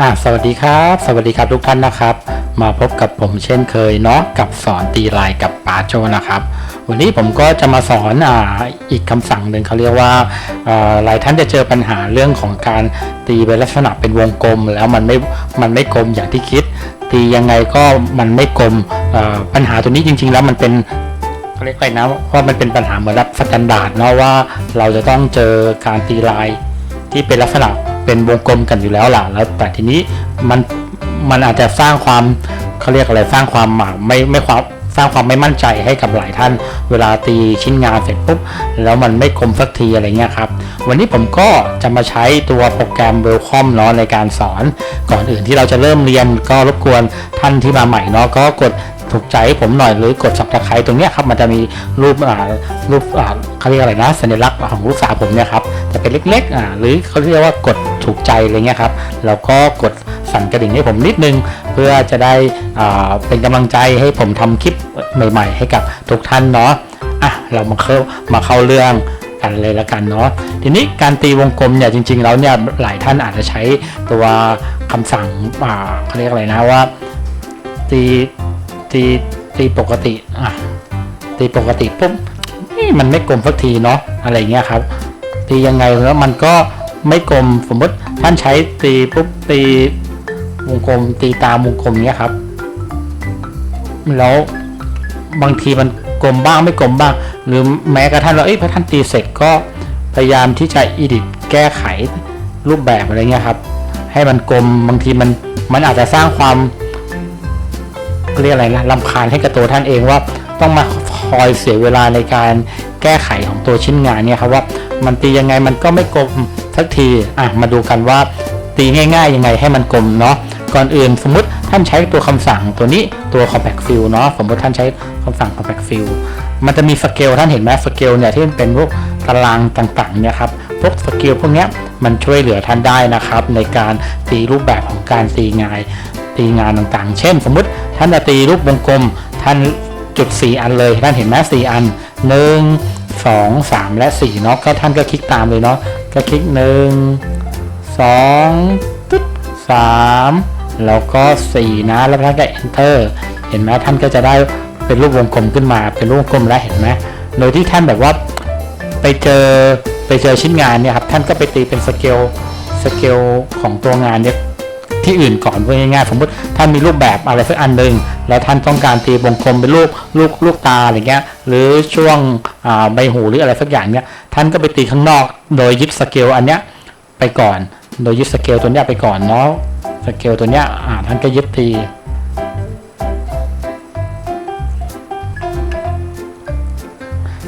อ่าสวัสดีครับ สวัสดีครับทุกท่านนะครับ มาพบกับผมเช่นเคยเนาะกับสอนตีลายกับปาโจนะครับ วันนี้ผมก็จะมาสอนอ่าอีกคำสั่งหนึ่งเขาเรียกว่าหลายท่านจะเจอปัญหาเรื่องของการตีเป็นลักษณะเป็นวงกลม แล้วมันไม่มันไม่กลมอย่างที่คิด ตียังไงก็มันไม่กลมปัญหาตัวนี้จริง ๆ แล้วมันเป็นเขาเรียกไปนะว่ามันเป็นปัญหาเหมือนรับสแตนดาร์ดเนาะว่าเราจะต้องเจอการตีลายที่เป็นลักษณะ เป็นวงกลมกันอยู่แล้วล่ะแล้วแต่ทีนี้มันมันอาจจะสร้างความเขาเรียกอะไรสร้างความหมาไม่ไม่ความสร้างความไม่มั่นใจให้กับหลายท่าน เวลาตีชิ้นงานเสร็จปุ๊บ แล้วมันไม่คมสักทีอะไรเงี้ยครับ วันนี้ผมก็จะมาใช้ตัวโปรแกรม Welcome เนาะในการสอน ก่อนอื่นที่เราจะเริ่มเรียนก็รบกวนท่านที่มาใหม่เนาะก็กด ถูกใจให้ผมหน่อยหรือกด subscribe ตรงเนี้ยครับมันจะมีรูปอ่ารูปอ่าเขาเรียกอะไรนะ สัญลักษณ์ของลูกสาวผมเนี่ยครับจะเป็นเล็กๆอ่าหรือเขาเรียกว่ากดถูกใจอะไรเงี้ยครับแล้วก็กดสั่นกระดิ่งให้ผมนิดนึง เพื่อจะได้อ่าเป็นกำลังใจให้ผมทำคลิปใหม่ ๆ ให้กับทุกท่านเนาะอะเรามาเข้ามาเข้าเรื่องกันเลยละกันเนาะทีนี้การตีวงกลมเนี่ยจริง ๆ แล้วเนี่ยหลายท่านอาจจะใช้ตัวคำสั่งอ่าเขาเรียกอะไรนะว่าตี ตีตีปกติอะตีปกติปุ๊บมันไม่กลมสักทีเนาะอะไรเงี้ยครับ ตียังไงแล้วมันก็ไม่กลมสมมติท่านใช้ตีปุ๊บตีวงกลม ตีตามวงกลมเนี้ยครับ แล้วบางทีมันกลมบ้างไม่กลมบ้าง หรือแม้กระทั่งเราเอ้ยพอท่านตีเสร็จก็พยายามที่จะอิดิตแก้ไขรูปแบบอะไรเงี้ยครับ ให้มันกลมบางทีมันมันอาจจะสร้างความ เรียกอะไรนะลำคาญให้กับตัวท่านเองว่าต้องมาคอยเสียเวลาในการแก้ไขของตัวชิ้นงานเนี่ยครับว่ามันตียังไงมันก็ไม่กลมสักทีอะมาดูกันว่า ตีง่ายๆยังไงให้มันกลมเนาะก่อนอื่นสมมติท่านใช้ตัวคำสั่งตัวนี้ตัว compact fill เนาะสมมติท่านใช้คำสั่ง compact fill มันจะมีสเกลท่านเห็นไหมสเกลเนี่ยที่มันเป็นพวกตารางต่างๆเนี่ยครับพวกสเกลพวกเนี้ยมันช่วยเหลือท่านได้นะครับ ในการตีรูปแบบของการตีงานตีงานต่างๆ เช่น สมมติ ท่านจะตีรูปวงกลมท่านจุด 4 อันเลยท่านเห็นไหม4อัน 1 2 3 และ4เนาะก็ท่านก็คลิกตามเลยเนาะก็คลิก 1 2ตึ๊ด3แล้วก็ 4 นะ แล้วท่านก็ enter เห็นไหมท่านก็จะได้เป็นรูปวงกลมขึ้นมาเป็นรูปวงกลมแล้วเห็นไหมโดยที่ท่านแบบว่าไปเจอไปเจอชิ้นงานเนี่ยครับท่านก็ไปตีเป็นสเกลสเกลของตัวงานเนี่ย ที่อื่นก่อนเพื่อง่ายๆสมมติท่านมีรูปแบบอะไรสักอันหนึ่งแล้วท่านต้องการตีวงกลมเป็นรูปลูกลูกตาอะไรเงี้ยหรือช่วงใบหูหรืออะไรสักอย่างเนี่ยท่านก็ไปตีข้างนอกโดยยึดสเกลอันเนี้ยไปก่อน โดยยึดสเกลตัวเนี้ยไปก่อนเนาะสเกลตัวเนี้ยท่านก็ยึดตี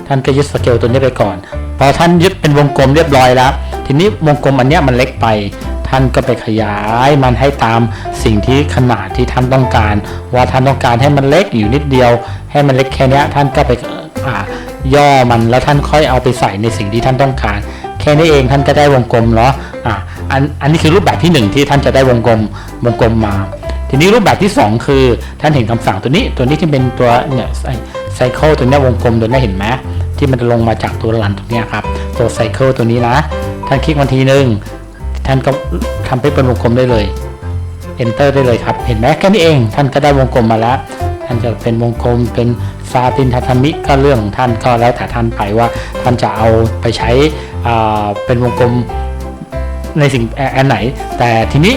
ท่านก็ยึดสเกลตัวนี้ไปก่อน พอท่านยึดเป็นวงกลมเรียบร้อยแล้ว ทีนี้วงกลมอันเนี้ยมันเล็กไปานก็ไปขยายมันให้ตามสิ่งที่ขนาดที่ท่านต้องการ ว่าท่านต้องการให้มันเล็กอยู่นิดเดียว ให้มันเล็กแค่นี้ท่านก็ไปอ่าย่อมันแล้วท่านค่อยเอาไปใส่ในสิ่งที่ท่านต้องการ แค่นี้เองท่านก็ได้วงกลมเนาะอ่าอันอันนี้คือรูปแบบที่หนึ่งที่ท่านจะได้วงกลมวงกลมมา ทีนี้รูปแบบที่ 2 คือท่านเห็นคำสั่งตัวนี้ตัวนี้ที่เป็นตัวเนี่ยไซเคิลตัวนี้วงกลมตัวนี้เห็นไหมที่มันจะลงมาจากตัวรันตัวเนี้ยครับตัวไซเคิลตัวนี้นะท่านคลิกมาทีหนึ่ง ท่านก็ทำให้เป็นวงกลมได้เลย enter ได้เลยครับ เห็นไหมแค่นี้เอง ท่านก็ได้วงกลมมาแล้วท่านจะเป็นวงกลมเป็นซาตินทัตมิก็เรื่องของท่านก็แล้วแต่ท่านไปว่าท่านจะเอาไปใช้เป็นวงกลมในสิ่งอันไหน แต่ทีนี้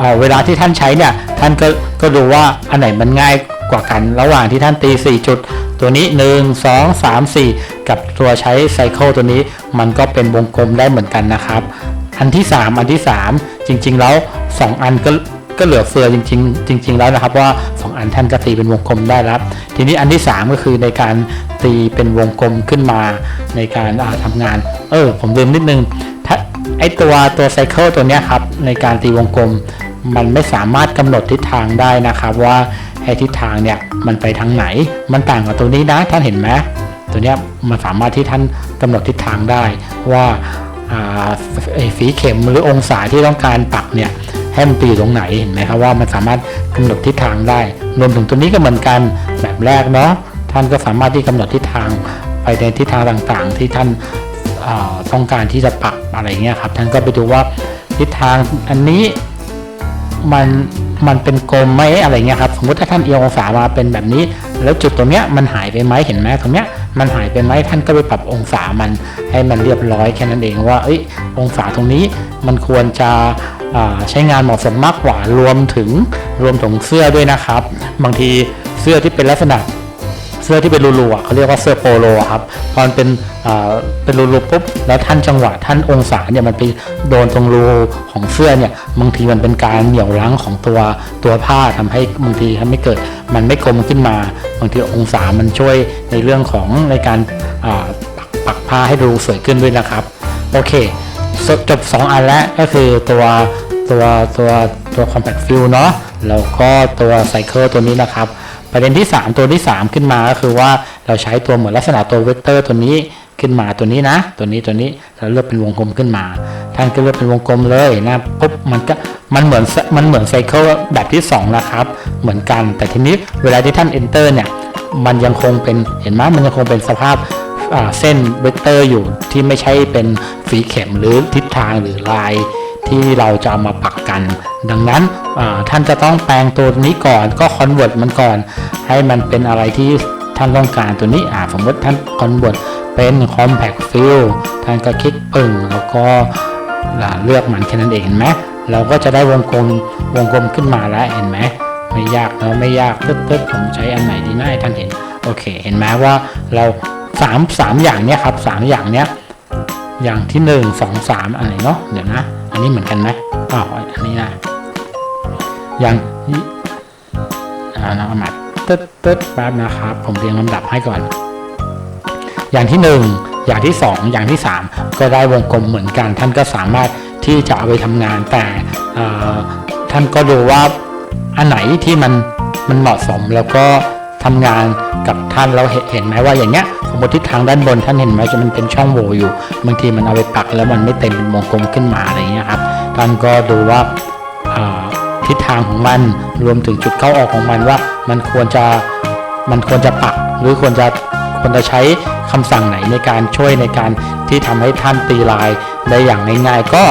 เอ่อเวลาที่ท่านใช้เนี่ยท่านก็ก็ดูว่าอันไหนมันง่ายกว่ากันระหว่างที่ท่านตี 4 จุด ตัวนี้ 1 2 3 4 กับตัวใช้ไซเคิลตัวนี้มันก็เป็นวงกลมได้เหมือนกันนะครับ อันที่ 3 อันที่ 3 จริง ๆ แล้ว 2 อันก็ก็เหลือเฟือจริง ๆ จริง ๆ แล้วนะครับว่า 2 อันท่านก็ตีเป็นวงกลมได้แล้วทีนี้อันที่ 3 ก็คือในการตีเป็นวงกลมขึ้นมาในการาทำงาน เออ ผมลืมนิดนึงถ้าไอตัวตัวไซเคิลตัวเนี้ยครับในการตีวงกลมมันไม่สามารถกำหนดทิศทางได้นะครับว่าให้ทิศทางเนี่ยมันไปทางไหน มันต่างกับตัวนี้นะท่านเห็นไหมตัวเนี้ยมันสามารถที่ท่านกำหนดทิศทางได้ว่า ฝีเข็มหรือองศาที่ต้องการปักเนี่ยให้มันไปอยู่ตรงไหนเห็นไหมครับว่ามันสามารถกำหนดทิศทางได้รวมถึงตัวนี้ก็เหมือนกันแบบแรกเนาะท่านก็สามารถที่กำหนดทิศทางไปในทิศทางต่างๆ ที่ท่านาต้องการที่จะปักอะไรเงี้ยครับท่านก็ไปดูว่าทิศทางอันนี้มัน มันเป็นกลมไหมอะไรเงี้ยครับสมมติถ้าท่านเอียงองศามาเป็นแบบนี้ แล้วจุดตรงเนี้ยมันหายไปไหมเห็นไหมตรงเนี้ยมันหายไปไหมท่านก็ไปปรับองศามันให้มันเรียบร้อยแค่นั้นเองว่าเอ้ยองศาตรงนี้มันควรจะใช้งานเหมาะสมมากกว่ารวมถึงรวมถึงเสื้อด้วยนะครับ บางทีเสื้อที่เป็นลักษณะ เสื้อที่เป็นรูๆอะเขาเรียกว่าเสื้อโปโลอครับพอนเป็นอ่าเป็นรูๆปุ๊บแล้วท่านจังหวะท่านองศาเนี่ยมันไปโดนตรงรูของเสื้อเนี่ยบางทีมันเป็นการเหนี่ยวรั้งของตัวตัวผ้าทำให้บางทีทำให้เกิดมันไม่กลมขึ้นมาบางทีองศามันช่วยในเรื่องของในการอ่าปักปักผ้าให้ดูสวยขึ้นด้วยนะครับโอเคจบจบสองอันแล้วก็คือตัวตัวตัวตัว compact fill เนาะแล้วก็ตัว cycle ตัวนี้นะครับ ประเด็นที่ 3 ตัวที่ 3 ขึ้นมาก็คือว่าเราใช้ตัวเหมือนลักษณะตัวเวกเตอร์ตัวนี้ขึ้นมาตัวนี้นะ ตัวนี้ตัวนี้เราเลือกเป็นวงกลมขึ้นมา ท่านก็เลือกเป็นวงกลมเลยนะปุ๊บมันก็มันเหมือนมันเหมือนไซเคิลแบบที่2นะครับ เหมือนกันแต่ทีนี้เวลาที่ท่าน enter เนี่ยมันยังคงเป็นเห็นไหมมันยังคงเป็นสภาพเส้นเวกเตอร์อยู่ที่ไม่ใช่เป็นฝีเข็มหรือทิศทางหรือลาย ที่เราจะเอามาปักกัน ดังนั้นท่านจะต้องแปลงตัวนี้ก่อนก็คอนเวิร์ตมันก่อน ให้มันเป็นอะไรที่ท่านต้องการตัวนี้อ่าสมมติท่านคอนเวิร์ตเป็น compact fill ท่านก็คลิกปึ่งแล้วก็เลือกมันแค่นั้นเองเห็นไหมเราก็จะได้วงกลมวงกลมขึ้นมาแล้วเห็นไหมไม่ยากเนอะไม่ยากตึ๊ดตึ๊ดผมใช้อันไหนดีนะให้ท่านเห็นโอเค เห็นไหมว่าเราสามสามอย่างเนี้ยครับสามอย่างเนี้ยอย่างที่หนึ่งสองสามอะไรเนาะเดี๋ยวนะ อันนี้เหมือนกันไหมอ้าวอันนี้นะอย่างนี้อ่านะเอามาตึ๊ดตึ๊ดแป๊บนะครับ ผมเรียงลำดับให้ก่อน อย่างที่หนึ่งอย่างที่สองอย่างที่สามก็ได้วงกลมเหมือนกัน ท่านก็สามารถที่จะเอาไปทำงานแต่ท่านก็ดูว่าอันไหนที่มันมันเหมาะสมแล้วก็ทำงานกับท่านเราเห็นเห็นไหมว่าอย่างเงี้ย สมมติทิศทางด้านบนท่านเห็นไหมจะมันเป็นช่องโหว่อยู่ บางทีมันเอาไปปักแล้วมันไม่เต็มเป็นวงกลมขึ้นมาอะไรเงี้ยครับท่านก็ดูว่าทิศทางของมันรวมถึงจุดเข้าออกของมันว่า มันควรจะมันควรจะปักหรือควรจะควรจะใช้คำสั่งไหนในการช่วยในการที่ทำให้ท่านตีลายได้อย่างง่ายๆก็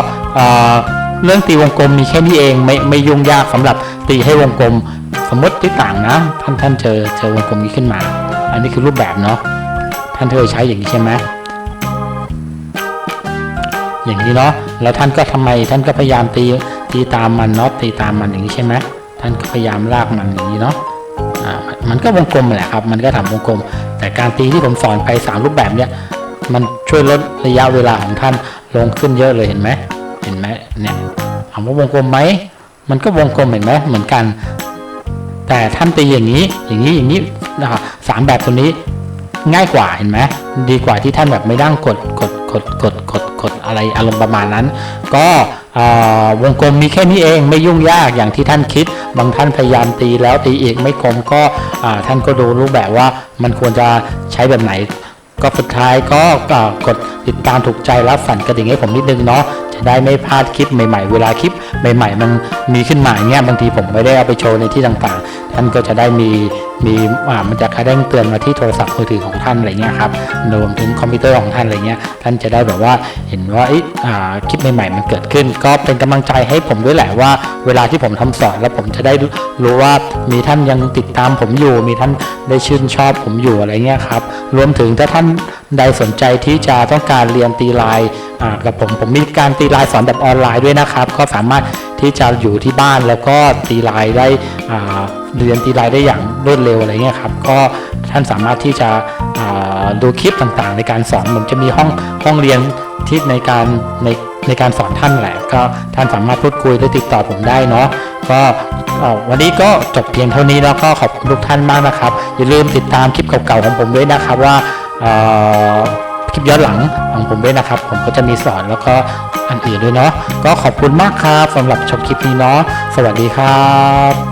เรื่องตีวงกลมมีแค่นี้เองไม่ไม่ยุ่งยากสำหรับตีให้วงกลมสมมติที่ต่างนะท่านท่านเจอเจอวงกลมนี้ขึ้นมา อันนี้คือรูปแบบเนาะ ท่านเคยใช้อย่างนี้ใช่ไหมอย่างนี้เนาะแล้วท่านก็ทำไมท่านก็พยายามตีตีตามมันเนาะตีตามมันอย่างนี้ใช่ไหมท่านก็พยายามลากมันอย่างนี้เนาะอ่ามันก็วงกลมแหละครับมันก็ทำวงกลม แต่การตีที่ผมสอนไปสามรูปแบบเนี้ยมันช่วยลดระยะเวลาของท่านลงขึ้นเยอะเลยเห็นไหมเห็นไหมเนี่ยถามว่าวงกลมไหมมันก็วงกลมเห็นไหมเหมือนกัน แต่ท่านตีอย่างนี้อย่างนี้อย่างนี้นะครับสามแบบตัวนี้ ง่ายกว่าเห็นไหมดีกว่าที่ท่านแบบไม่นั่งกดกดกดกดกดกดอะไรอารมณ์ประมาณนั้น ก็วงกลมมีแค่นี้เองไม่ยุ่งยากอย่างที่ท่านคิด บางท่านพยายามตีแล้วตีอีกไม่กลมก็ท่านก็ดูรูปแบบว่ามันควรจะใช้แบบไหนก็สุดท้ายก็กดติดตามถูกใจแล้วสั่นกระดิ่งให้ผมนิดนึงเนาะ ได้ไม่พลาดคลิปใหม่ๆ เวลาคลิปใหม่ ๆ มันมีขึ้นมาอย่างเงี้ยบางทีผมไม่ได้เอาไปโชว์ในที่ต่างๆ ท่านก็จะได้มีมีอ่ามันจะแจ้งเตือนมาที่โทรศัพท์มือถือของท่านอะไรเงี้ยครับรวมถึงคอมพิวเตอร์ของท่านอะไรเงี้ยท่านจะได้แบบว่าเห็นว่าเอ๊ะอ่าคลิปใหม่ๆ มันเกิดขึ้น ก็เป็นกำลังใจให้ผมด้วยแหละว่า เวลาที่ผมทำสอนแล้วผมจะได้รู้ว่ามีท่านยังติดตามผมอยู่ มีท่านได้ชื่นชอบผมอยู่อะไรเงี้ยครับรวมถึงถ้าท่านใดสนใจที่จะต้องการเรียนตีลาย กับผมผมมีการตีลายสอนแบบออนไลน์ด้วยนะครับ ก็สามารถที่จะอยู่ที่บ้านแล้วก็ตีลายได้เรียนตีลายได้อย่างรวดเร็วอะไรเงี้ยครับก็ท่านสามารถที่จะดูคลิปต่างๆ ในการสอนผมจะมีห้องห้องเรียนที่ในการในในการสอนท่านแหละก็ท่านสามารถพูดคุยและติดต่อผมได้เนาะก็วันนี้ก็จบเพียงเท่านี้แล้วก็ขอบคุณทุกท่านมากนะครับ อย่าลืมติดตามคลิปเก่าๆของผมด้วยนะครับว่าคลิปย้อนหลัง ของผมด้วยนะครับ ผมก็จะมีสอนแล้วก็อันอื่นด้วยเนาะก็ขอบคุณมากครับสำหรับชมคลิปนี้เนาะสวัสดีครับ